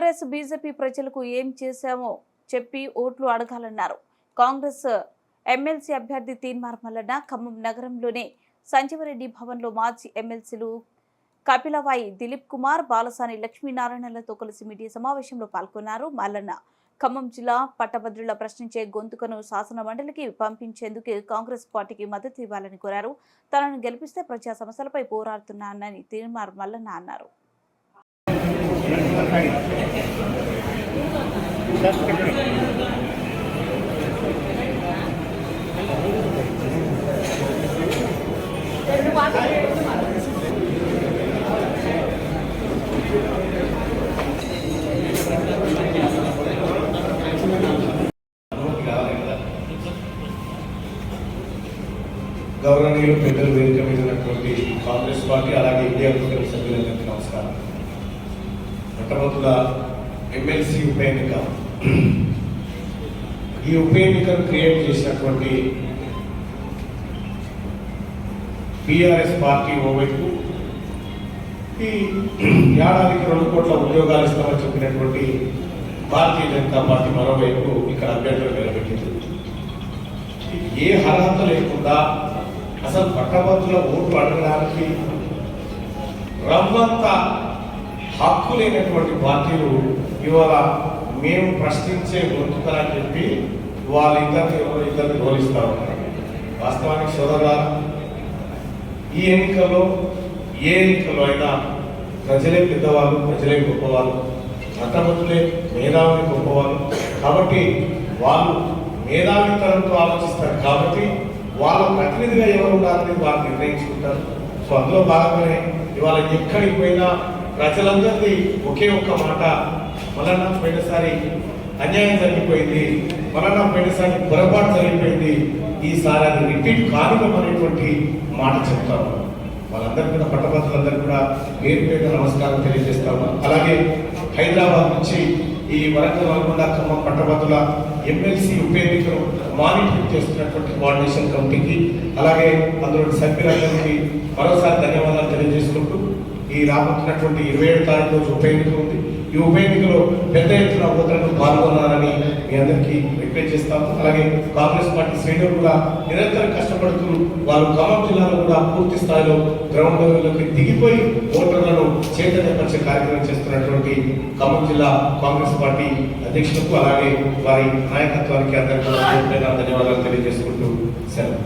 TRS BJP ప్రజలకు ఏం చేశామో చెప్పి ఓట్లు అడగాలన్నారు. కాంగ్రెస్ ఎమ్మెల్సీ అభ్యర్థి తీన్మార్ మల్లన్న ఖమ్మం నగరంలోనే సంజీవరెడ్డి భవన్లో మాజీ ఎమ్మెల్సీలు కపిలవాయి దిలీప్ కుమార్ బాలసాని లక్ష్మీనారాయణలతో కలిసి మీడియా సమావేశంలో పాల్గొన్నారు మల్లన్న. ఖమ్మం జిల్లా పట్టభద్రుల ప్రశ్నించే గొంతుకను శాసన మండలికి పంపించేందుకు కాంగ్రెస్ పార్టీకి మద్దతు ఇవ్వాలని కోరారు. తనను గెలిపిస్తే ప్రజా సమస్యలపై పోరాడుతున్నానని తీన్మార్ మల్లన్న అన్నారు. గౌరవనీయులు పెద్దలు వేదిక మీద ఉన్నటువంటి కాంగ్రెస్ పార్టీ అలాగే ఇండియా సభ్యులందరికీ నమస్కారం. మొట్టమొదటిగా ఎమ్మెల్సీ ఉప ఎన్నిక ఈ ఉప ఎన్నికను క్రియేట్ చేసినటువంటి బీఆర్ఎస్ పార్టీ ఓవైపు ఈ ఏడాదికి రెండు కోట్ల ఉద్యోగాలు ఇస్తామని చెప్పినటువంటి భారతీయ జనతా పార్టీ మరోవైపు ఇక్కడ అభ్యర్థులు నిలబెట్టింది. ఏ అర్హత లేకుండా అసలు పట్టభద్రుల ఓట్లు అడగడానికి రమ్మంతా హక్కు లేనటువంటి పార్టీలు ఇవాళ మేము ప్రశ్నించే గొంతుకలని చెప్పి వాళ్ళిద్దరిని ఎవరో ఇద్దరిని గౌరవిస్తా ఉన్నారు. వాస్తవానికి సోదరుల ఈ ఎన్నికల్లో ఏ ఎన్నికల్లో అయినా ప్రజలే పెద్దవాళ్ళు ప్రజలే గొప్పవాళ్ళు మతమతులే మేధావులు గొప్పవాళ్ళు. కాబట్టి వాళ్ళు మేధావితనంతో ఆలోచిస్తారు. కాబట్టి వాళ్ళ ప్రతినిధిగా ఎవరు ఉండాలని వాళ్ళు నిర్ణయించుకుంటారు. సో అందులో భాగంగానే ఇవాళ ఎక్కడికి పోయినా ప్రజలందరినీ ఒకే ఒక్క మాట. మళ్ళా పోయినసారి అన్యాయం జరిగిపోయింది. మళ్ళా పోయినసారి పొరపాటు జరిగిపోయింది. ఈసారి అది రిపీట్ కానివ్వమనేటువంటి మాట చెప్తాము వాళ్ళందరూ కూడా పట్టభద్రులందరూ కూడా పేరు పేరు నమస్కారం తెలియజేస్తాము అలాగే హైదరాబాద్ నుంచి ఈ వరంగల్ నల్గొండ ఖమ్మం పట్టభద్రుల ఎమ్మెల్సీ ఉప ఎన్నికను మానిటరింగ్ చేస్తున్నటువంటి కోఆర్డినేషన్ కమిటీకి అలాగే అందులో సభ్యులందరికీ మరోసారి ధన్యవాదాలు తెలియజేసుకుంటూ ఈ రాబోతున్నటువంటి ఇరవై ఏడు తారీఖు రోజు ఉప ఎన్నిక ఉంది. ఈ ఉప ఎన్నికలో పెద్ద ఎత్తున ఓటర్లు పాల్గొన్నారని మీ అందరికీ రిక్వెస్ట్ చేస్తాము అలాగే కాంగ్రెస్ పార్టీ శ్రేణులు కూడా నిరంతరం కష్టపడుతూ వారు ఖమ్మం జిల్లాలో కూడా పూర్తి స్థాయిలో గ్రౌండ్ లెవెల్లోకి దిగిపోయి ఓటర్లను చైతన్యపరిచే కార్యక్రమం చేస్తున్నటువంటి ఖమ్మం జిల్లా కాంగ్రెస్ పార్టీ అధ్యక్షులకు అలాగే వారి నాయకత్వానికి అందరికీ ధన్యవాదాలు తెలియజేసుకుంటూ సెలవు.